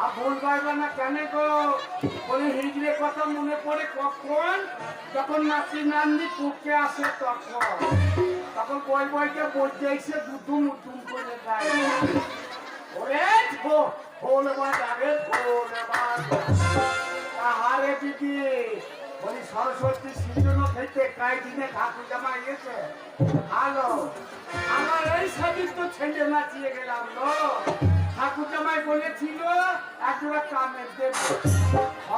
আর ভুল পাইবা কেন গো? হিজড়ে কথা মনে পড়ে কখন? যখন নাচি নান্দি পুকে আসে তখন। তখন বই বইকে বলতে এসে দুদুম উদুম করে দেয় ওরে ভোলে বাজারে ভোলে বাজারে দিদি? বলি, সরস্বতী সিজন থেকে কাই দিনে ঠাকুর জামা গেছে হ্যালো আমার এই সাজির তো ছেলে নাচিয়ে গেলাম তো ঠাকুর জামাই বলেছিল একজোড়া কামের দেব।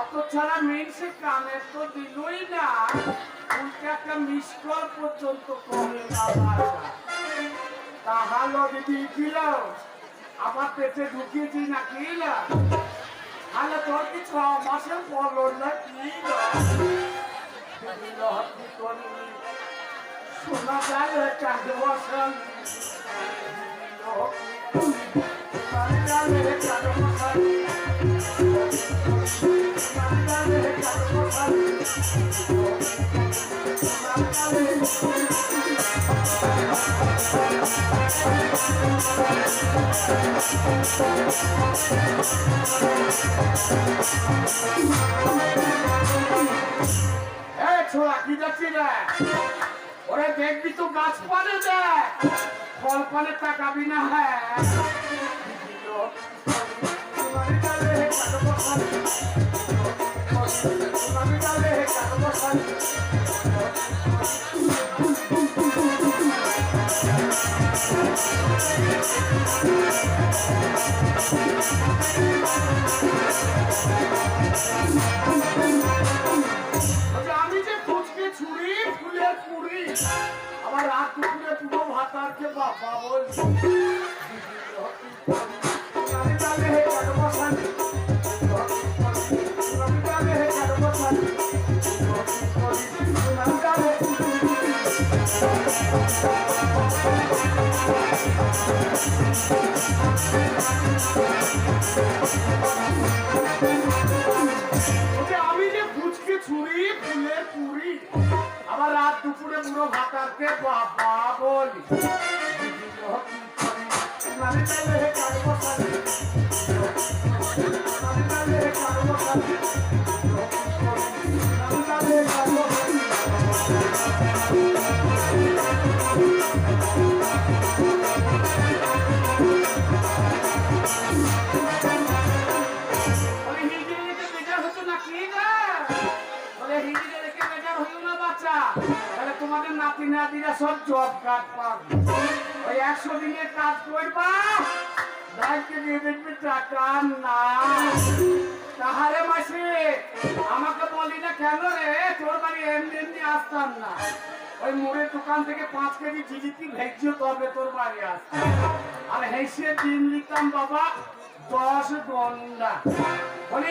অত ছাড়া মেন সে কামের তো দিলই না। উল্টে একটা মিস কল পর্যন্ত কমে না। দিদি দিল। আমার পেটে ঢুকিয়েছি না কি না? তাহলে তোর কি ছ মাসের পড়ল না কি না? দিদির হাতি করি, শোনা যায় চার বছর ওরে দেখবি তো গাছ পানে দেখ ফল পানে তাকাবি না হ্যাঁ? আমি যে ফুচকে ছুরি ফুলের পুরি আবার রাত পুরো ভাতারকে বাবা বল আমি যে ফুচকে ছুরি ফুলের পুরি আবার রাত দুপুরে পুরো ভাতারকে বাবা বলি। আমি তাহলে হে কাটো বসানি আমি তাহলে হে তাহলে তোমাদের নাতি নাতিরা সব জব কার্ড পাবে। একশো দিনের কাজ করবা পাঁচ কেজি জিলিপি ভেজিও তবে তোর বাড়ি আর হেসে দিন লিখতাম, বাবা, দশ গন্ডা। বলে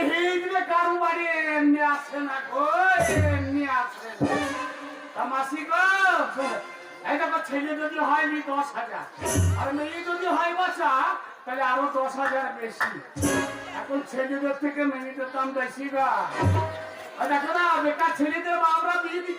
কারু বাড়ি এমনি আসে না গো, এমনি আসে মাসি যদি হয়নি দশ হাজার, আর যদি হয় তাহলে আরও দশ হাজার বেশি। এখন ছেলেদের থেকে মেয়েদের দাম বেশি গা। দেখো না, বেকার ছেলেদের আমরা দিচ্ছি।